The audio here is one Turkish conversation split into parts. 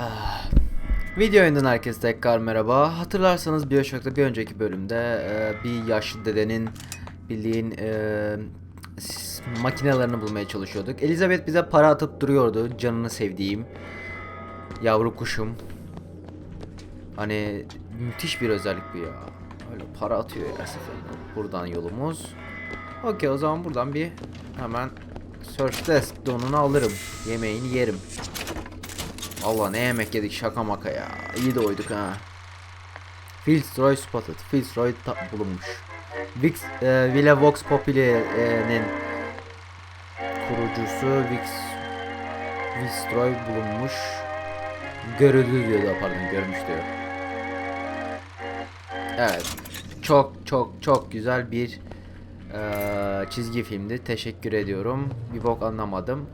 Ah. Video oyundan herkese tekrar merhaba. Hatırlarsanız Bioshock'ta bir önceki bölümde e, bir yaşlı dedenin bildiğin e, makinelerini bulmaya çalışıyorduk. Elizabeth bize para atıp duruyordu. Canını sevdiğim yavru kuşum. Hani müthiş bir özellik bu ya. Öyle para atıyor her seferinde. Buradan yolumuz. Okey o zaman buradan bir hemen Search Desk donunu alırım. Yemeğini yerim. Allah ne yemek yedik şaka maka ya. İyi de oyduk ha. Fitzroy spotted. Fitzroy bulunmuş. Vix, e, Villa Vox Populi'nin kurucusu Vix Fitzroy bulunmuş. Görüldü diyor da pardon görmüş diyor. Evet. Çok çok çok güzel bir eee, çizgi filmdi. Teşekkür ediyorum. Bir bok anlamadım.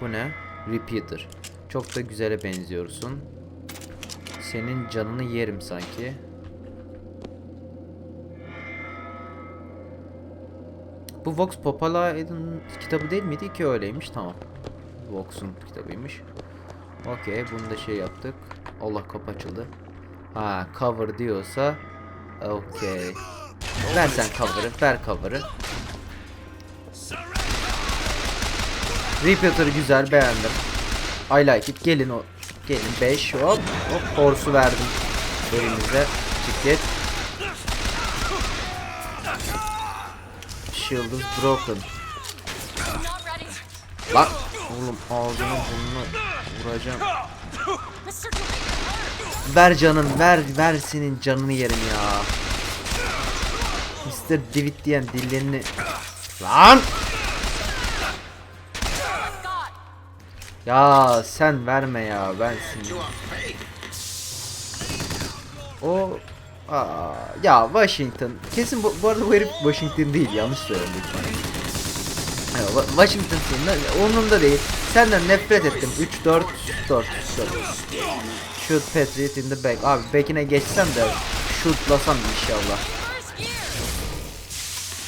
Bu ne? Repeater. Çok da güzele benziyorsun. Senin canını yerim sanki. Bu Vox Popula'nın kitabı değil miydi ki öyleymiş tamam. Vox'un kitabıymış. Okey bunu da şey yaptık. Allah kapı açıldı. Ha cover diyorsa okey. Ver sen cover'ı ver cover'ı. Repeater güzel beğendim. I like it. Gelin o. Gelin 5 hop hop horsu verdim elimize. Çık Shield is broken. Lan oğlum ağzını burnunu vuracağım. Ver canım ver ver senin canını yerim ya. Mr. David diyen dillerini Lan ya sen verme ya ben seni. O Aa, ya Washington kesin bu, bu arada bu herif Washington değil yanlış söyledim lütfen. Washington senin umurumda değil. Senden nefret ettim. 3 4 4 4. Shoot Patriot in the back. Abi back'ine geçsem de shootlasam inşallah.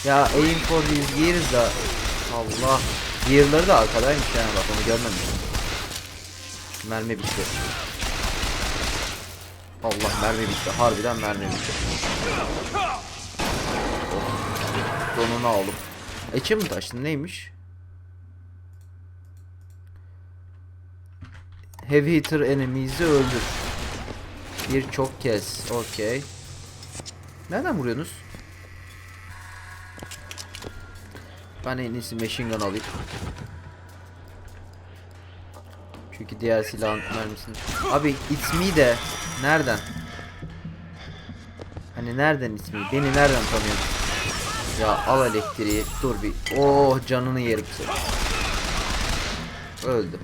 Ya aim for these years da Allah. Year'ları da arkadaymış yani bak onu görmemiştim. Mermi bitti. Allah mermi bitti. Harbiden mermi bitti. Donunu aldım. Achievement açtın neymiş? Heavy hitter enemies'i öldür. Birçok kez. Okey. Nereden vuruyorsunuz? Ben en iyisi machine gun alayım. Çünkü diğer silahın mermisini... Abi it's me de nereden? Hani nereden it's me? Beni nereden tanıyorsun? Ya al elektriği. Dur bir. Oh canını yerim seni. Öldüm.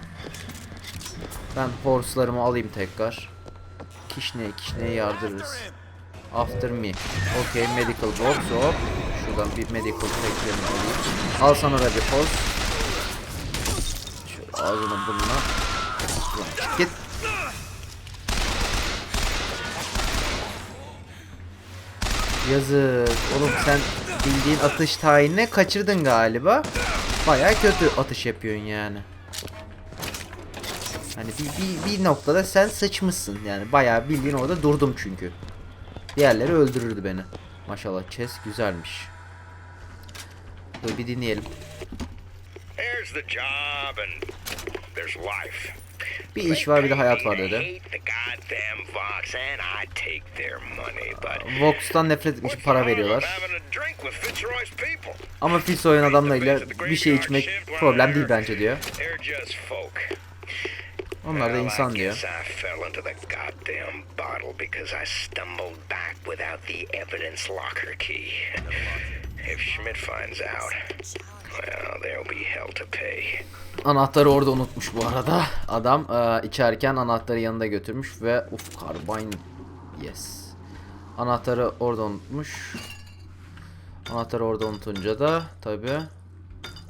Ben horse'larımı alayım tekrar. Kişneye kişneye yardırırız. After me. Okay, medical box hop. Şuradan bir medical pack'lerini alayım. Al sana da bir horse. Şöyle ağzına burnuna. Ulan Git. Yazık. Oğlum sen bildiğin atış tayinine kaçırdın galiba. Baya kötü atış yapıyorsun yani. Hani bir, bir, bir noktada sen sıçmışsın yani. Bayağı bildiğin orada durdum çünkü. Diğerleri öldürürdü beni. Maşallah chess güzelmiş. Dur bir dinleyelim. There's the job and there's life. Bir iş var bir de hayat var dedi. Vox'tan nefret etmiş para veriyorlar. Ama Fils oyun adamlarıyla bir şey içmek problem değil bence diyor. Onlar da insan diyor. If Schmidt finds out, well, there'll be hell to pay. Anahtarı orada unutmuş bu arada. Adam e, içerken anahtarı yanında götürmüş ve uf carbine yes. Anahtarı orada unutmuş. Anahtarı orada unutunca da tabi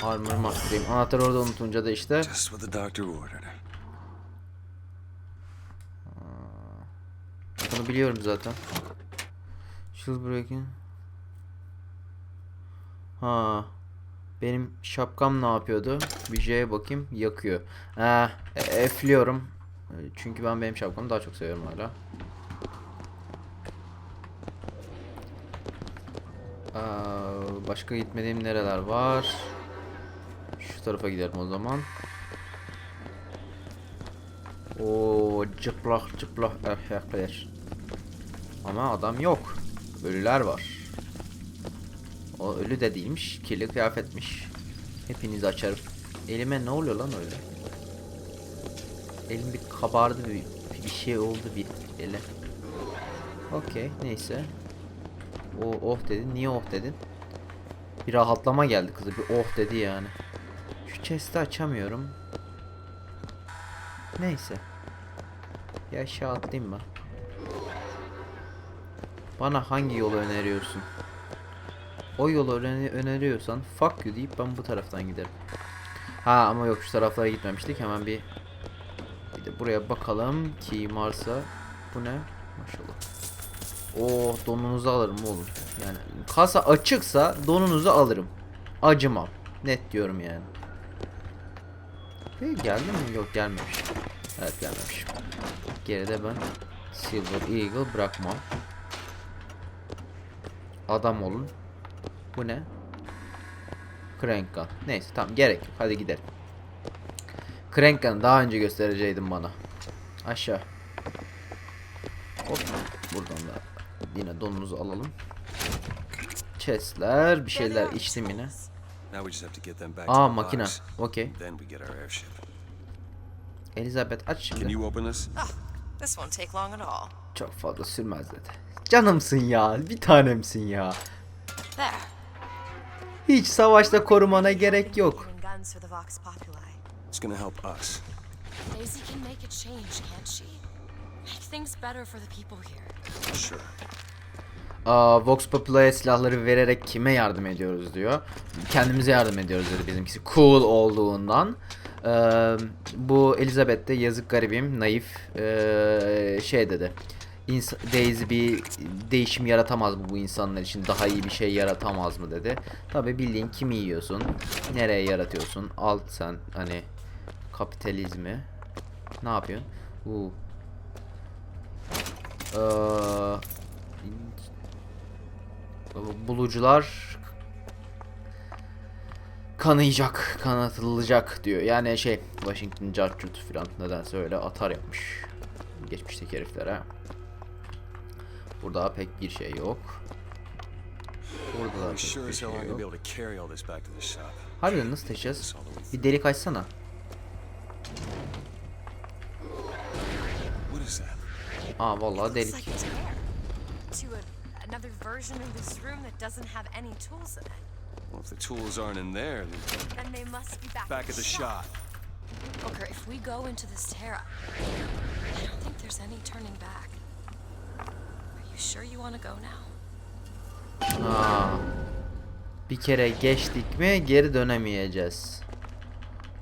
armor master'ıyım. Anahtarı orada unutunca da işte Just what the doctor ordered. bunu biliyorum zaten. Shield breaking. Ha. Benim şapkam ne yapıyordu? Bir J'ye bakayım. Yakıyor. Ha, e- F'liyorum. Ee, Çünkü ben benim şapkamı daha çok seviyorum hala. Aa, başka gitmediğim nereler var? Şu tarafa gidelim o zaman. O çıplak çıplak erkekler. Ama adam yok. Ölüler var. O ölü de değilmiş. Kirli kıyafetmiş. Hepinizi açarım. Elime ne oluyor lan öyle? Elim bir kabardı bir, bir şey oldu bir ele. Okey neyse. O oh dedin. Niye oh dedin? Bir rahatlama geldi kızı. Bir oh dedi yani. Şu chest'i açamıyorum. Neyse. Ya aşağı atlayayım ben. Bana hangi yolu öneriyorsun? O yolu öne- öneriyorsan fuck you deyip ben bu taraftan giderim. Ha ama yok şu taraflara gitmemiştik. Hemen bir bir de buraya bakalım ki varsa bu ne? Maşallah. Oo donunuzu alırım oğlum. Yani kasa açıksa donunuzu alırım. Acımam. Net diyorum yani. Hey, geldi mi? Yok gelmemiş. Evet gelmemiş. Geride ben Silver Eagle bırakmam. Adam olun. Bu ne? Gun. Neyse tamam gerek yok. Hadi gidelim. Crank gun'ı daha önce göstereceydin bana. Aşağı. Hop. Buradan da yine donumuzu alalım. Chestler, bir şeyler içtim yine. Aa box. Okey. Elizabeth aç şimdi. Ah, this won't take long at all. Çok fazla sürmez dedi. Canımsın ya. Bir tanemsin ya. Hiç savaşta korumana gerek yok. It's gonna help us. Daisy can make a change, can't she? Make things better for the people here. Sure. Aa, Vox Popula'ya silahları vererek kime yardım ediyoruz diyor. Kendimize yardım ediyoruz dedi bizimkisi. Cool olduğundan. Ee, bu Elizabeth de yazık garibim, naif ee, şey dedi. Daisy bir değişim yaratamaz mı bu insanlar için? Daha iyi bir şey yaratamaz mı dedi. Tabi bildiğin kimi yiyorsun? Nereye yaratıyorsun? Alt sen hani kapitalizmi. Ne yapıyorsun? Uu. Ee, bulucular kanayacak, kanatılacak diyor. Yani şey Washington Cartut filan nedense öyle atar yapmış. Geçmişteki heriflere. Burada pek bir şey yok. Burada da pek sure bir şey yok. able to carry all this back to the shop. Harbiden nasıl taşıyacağız? Bir delik açsana. What is that? Aa vallahi delik. like a tear to a, another version of this room that doesn't have any tools in it. Well, if the tools aren't in there, then Then they must be back, back at the shop. Booker, if we go into this Terra, I don't think there's any turning back. Sure you want to go now? Aa. Bir kere geçtik mi geri dönemeyeceğiz.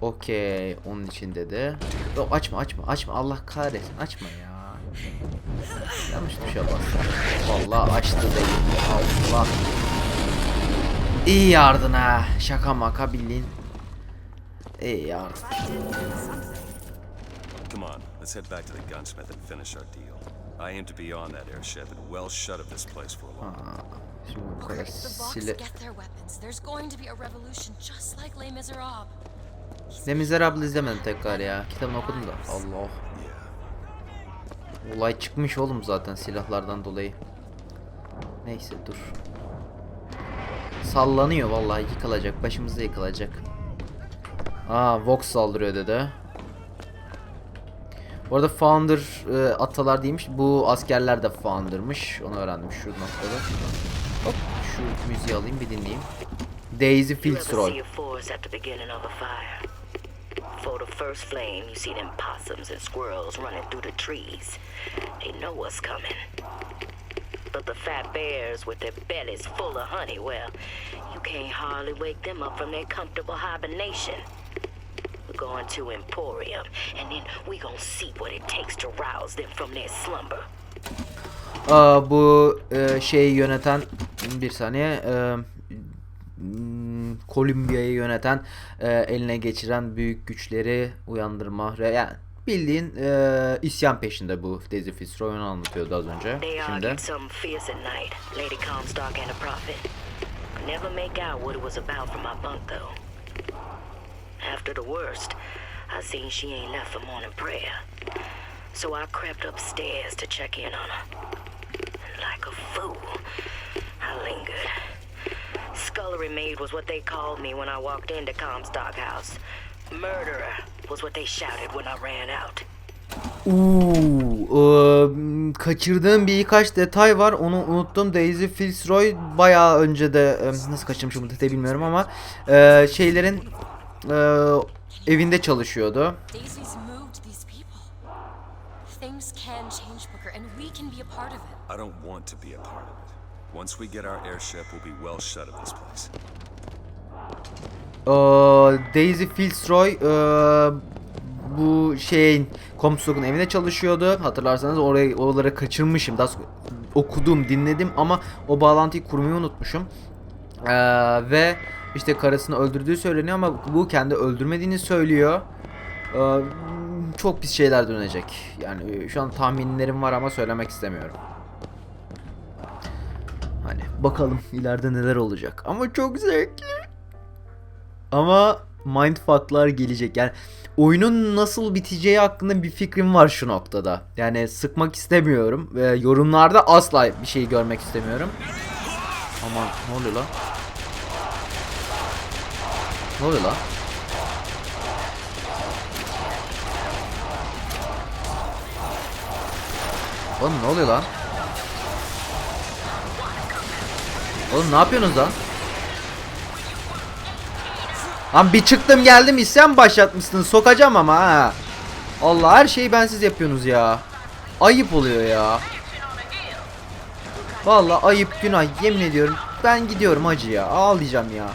Okey. Onun için dedi. Yok açma açma açma Allah kahretsin açma ya. Yanlış tuşa bastım. Vallahi açtı değil. Allah. İyi yardın ha. Şaka maka bildiğin. İyi yardın. Let's head back to the gunsmith and finish our deal. I aim to be on that airship and well shut of this place for a while. Şimdi bu kadar if the Vox sile... get their weapons, there's going to be a revolution just like Les Miserables. Les Miserables izlemedim tekrar ya. Kitabını okudum da. Allah. Olay çıkmış oğlum zaten silahlardan dolayı. Neyse dur. Sallanıyor vallahi yıkılacak. Başımıza yıkılacak. Aa Vox saldırıyor dedi. Bu arada Founder e, atalar değilmiş. Bu askerler de Founder'mış. Onu öğrendim şu noktada. Hop şu müziği alayım bir dinleyeyim. Daisy Fitzroy. For the first flame, you see them possums and squirrels running through the trees. They know what's coming. But the fat bears with their bellies full of honey, well, you can't hardly wake them up from their comfortable hibernation. Going to Emporium, and then we gonna see what it takes to rouse them from their slumber. Aa, bu e, şeyi yöneten bir saniye e, hmm, Kolombiya'yı yöneten e, eline geçiren büyük güçleri uyandırma yani bildiğin e, isyan peşinde bu Daisy Fitzroy onu anlatıyordu az önce. Şimdi. Never make out what it was about from my bunk, though. After the worst, I seen she ain't left for morning prayer. So I crept upstairs to check in on her. Like a fool, I lingered. Scullery maid was what they called me when I walked into Comstock House. Murderer was what they shouted when I ran out. Uuu, e, kaçırdığım birkaç detay var. Onu unuttum. Daisy Fitzroy bayağı önce de e, nasıl kaçırmışım bu detayı bilmiyorum ama e, şeylerin e, evinde çalışıyordu. Daisy's moved these people. Things can change, Booker, and we can be a part of it. I don't want to be a part of it. Once we get our airship, we'll be well shut of this place. Ee, Daisy Fitzroy e, bu şeyin Comstock'un evine çalışıyordu. Hatırlarsanız orayı oraları kaçırmışım. Daha okudum, dinledim ama o bağlantıyı kurmayı unutmuşum. Ee, ve işte karısını öldürdüğü söyleniyor ama bu kendi öldürmediğini söylüyor. Ee, çok pis şeyler dönecek. Yani e, şu an tahminlerim var ama söylemek istemiyorum. Hani bakalım ileride neler olacak. Ama çok zevkli. Ama mindfucklar gelecek. Yani oyunun nasıl biteceği hakkında bir fikrim var şu noktada. Yani sıkmak istemiyorum. Ve yorumlarda asla bir şey görmek istemiyorum. Aman ne oluyor lan? Ne oluyor lan? Oğlum ne oluyor lan? Oğlum ne yapıyorsunuz lan? Lan bir çıktım geldim isyan başlatmışsınız sokacağım ama ha. Allah her şeyi bensiz yapıyorsunuz ya. Ayıp oluyor ya. Vallahi ayıp günah yemin ediyorum. Ben gidiyorum hacı ya ağlayacağım ya.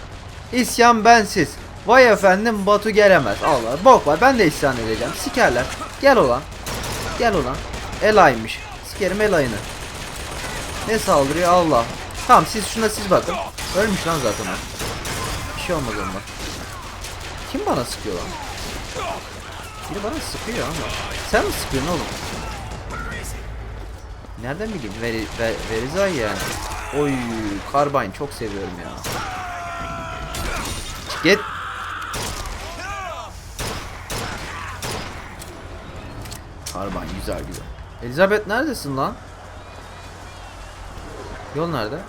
İsyan bensiz. Vay efendim Batu gelemez. Allah bok var ben de isyan edeceğim. Sikerler. Gel olan. Gel olan. Elaymış. Sikerim Elay'ını. Ne saldırıyor Allah. Tamam siz şuna siz bakın. Ölmüş lan zaten. Bir şey olmaz ondan. Kim bana sıkıyor lan? Biri bana sıkıyor ama. Sen mi sıkıyorsun oğlum? Nereden bileyim? Veri, ver, Verizay yani. Oy, Carbine çok seviyorum ya. Git. Carbine güzel güzel. Elizabeth neredesin lan? Yol nerede?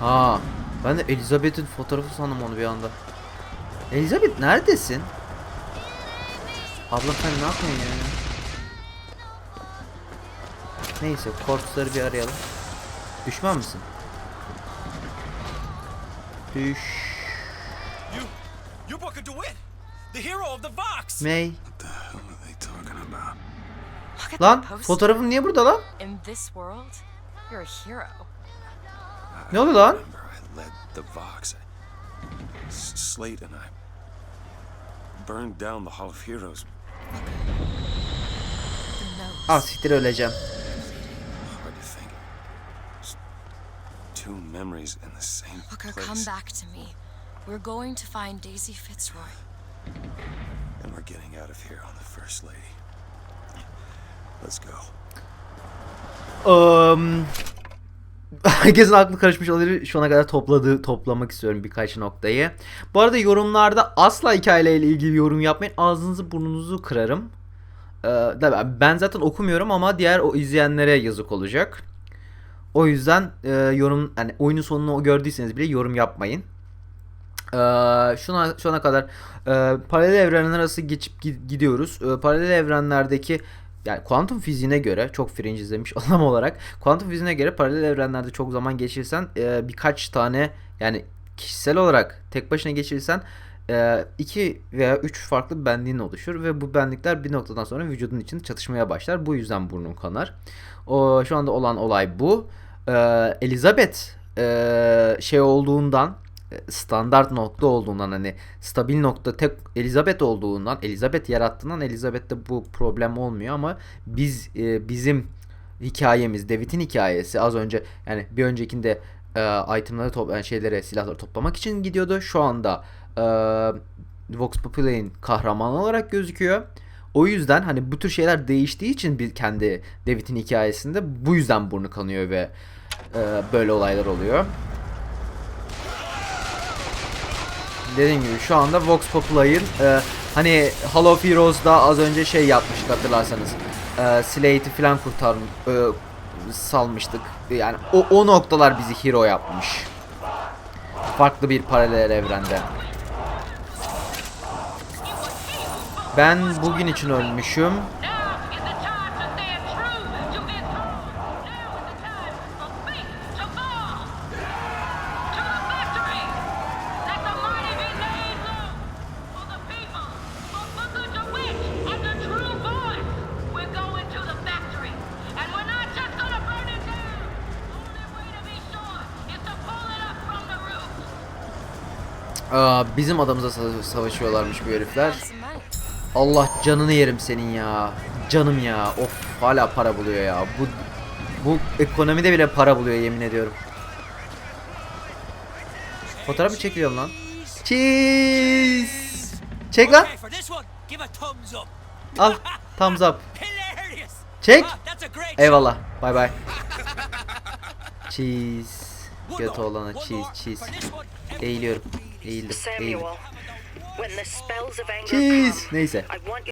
Ha, ben de Elizabeth'in fotoğrafı sandım onu bir anda. Elizabeth neredesin? Abla sen ne yapıyorsun ya? Neyse, korpsları bir arayalım. Düşman mısın? Düş. You, you Booker DeWitt, the hero of the Vox. May. What the hell are they talking about? Look at Lan fotoğrafım niye burada lan? In this world, you're a hero. Ne oluyor lan? Remember, I led the Vox. S- Slate and I burned down the Hall of Heroes. Ah siktir öleceğim. Hard to think. Just two memories in the same Booker, place. come back to me. We're going to find Daisy Fitzroy. And we're getting out of here on the First Lady. Let's go. Um, herkesin aklı karışmış olabilir. Şu ana kadar topladığı toplamak istiyorum birkaç noktayı. Bu arada yorumlarda asla hikayeyle ilgili yorum yapmayın. Ağzınızı burnunuzu kırarım. Ee, ben zaten okumuyorum ama diğer o izleyenlere yazık olacak. O yüzden e, yorum hani oyunun sonunu gördüyseniz bile yorum yapmayın. Ee, şuna şu ana kadar e, paralel evrenler arası geçip gi- gidiyoruz. E, paralel evrenlerdeki yani kuantum fiziğine göre çok fringe izlemiş olan olarak kuantum fiziğine göre paralel evrenlerde çok zaman geçirsen e, birkaç tane yani kişisel olarak tek başına geçirirsen e, iki veya üç farklı benliğin oluşur ve bu benlikler bir noktadan sonra vücudun için çatışmaya başlar. Bu yüzden burnun kanar. O şu anda olan olay bu. E, Elizabeth e, şey olduğundan e, standart nokta olduğundan hani stabil nokta tek Elizabeth olduğundan Elizabeth yarattığından Elizabeth'te bu problem olmuyor ama biz e, bizim hikayemiz David'in hikayesi az önce yani bir öncekinde e, itemları top yani şeylere silahları toplamak için gidiyordu. Şu anda e, Vox Populi'nin kahraman olarak gözüküyor. O yüzden hani bu tür şeyler değiştiği için bir kendi David'in hikayesinde bu yüzden burnu kanıyor ve e, böyle olaylar oluyor. Dediğim gibi şu anda Vox Populi'nin e, hani Hall of Heroes'da az önce şey yapmıştık hatırlarsanız. E, Slate'i falan kurtar e, salmıştık. Yani o, o noktalar bizi hero yapmış. Farklı bir paralel evrende. Ben bugün için ölmüşüm. Bizim adamıza sa- savaşıyorlarmış bu herifler. Allah canını yerim senin ya. Canım ya. Of hala para buluyor ya. Bu bu ekonomide bile para buluyor yemin ediyorum. Fotoğraf mı çekiliyor lan? Cheese. Çek lan. Al. Thumbs up. Çek. Ah, Eyvallah. Bay bay. Cheese. Götü olana cheese cheese. Eğiliyorum. Eğildim. Eğildim. Neyse.